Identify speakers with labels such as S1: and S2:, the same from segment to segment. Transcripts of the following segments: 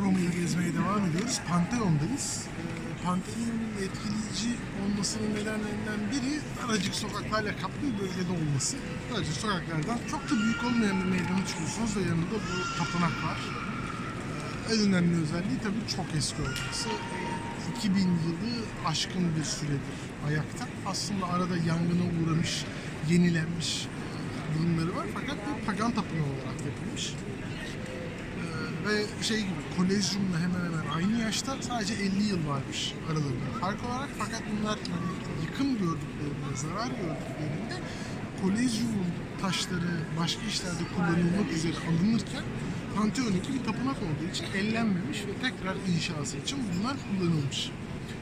S1: Roma'yı gezmeye devam ediyoruz. Pantheon'dayız. Ee, Pantheon'un etkileyici olmasının nedenlerinden biri daracık sokaklarla kaplı bir bölgede olması. Daracık sokaklardan çok da büyük olmayan bir meydana çıkıyorsunuz ve yanında bu tapınak var. Ee, En önemli özelliği tabii çok eski olması. Ee, 2000 yılı aşkın bir süredir ayakta. Aslında arada yangına uğramış, yenilenmiş e, durumları var fakat bir pagan tapınağı olarak yapılmış. Ve şey gibi Kolezyum'la hemen hemen aynı yaşta sadece 50 yıl varmış aralarında fark olarak fakat bunlar hani yıkım gördüklerinde, zarar gördüklerinde Kolezyum'un taşları başka işlerde kullanılmak üzere alınırken Pantheon'daki bir tapınak olduğu için ellenmemiş ve tekrar inşası için bunlar kullanılmış.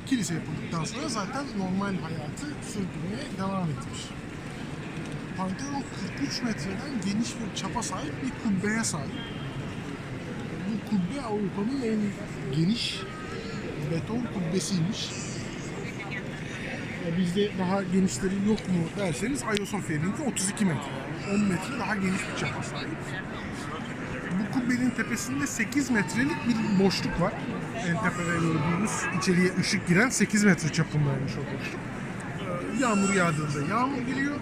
S1: Kilise yapıldıktan sonra zaten normal hayatı sürdürmeye devam etmiş. Pantheon 43 metreden geniş bir çapa sahip bir kubbeye sahip kubbe Avrupa'nın en geniş beton kubbesiymiş. Bizde daha genişleri yok mu derseniz Ayasofya'nınki 32 metre. 10 metre daha geniş bir çapa sahip. Bu kubbenin tepesinde 8 metrelik bir boşluk var. En tepede gördüğünüz içeriye ışık giren 8 metre çapındaymış o boşluk. Ee, Yağmur yağdığında yağmur giriyor.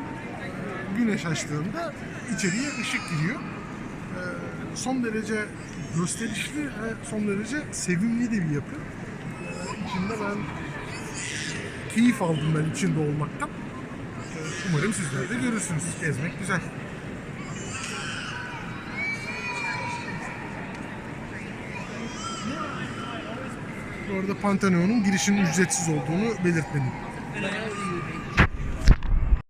S1: Güneş açtığında içeriye ışık giriyor son derece gösterişli ve son derece sevimli de bir yapı. İçinde ben keyif aldım ben içinde olmaktan. Umarım sizler de görürsünüz. Gezmek güzel. Bu arada Pantheon'un girişinin ücretsiz olduğunu belirtmeliyim.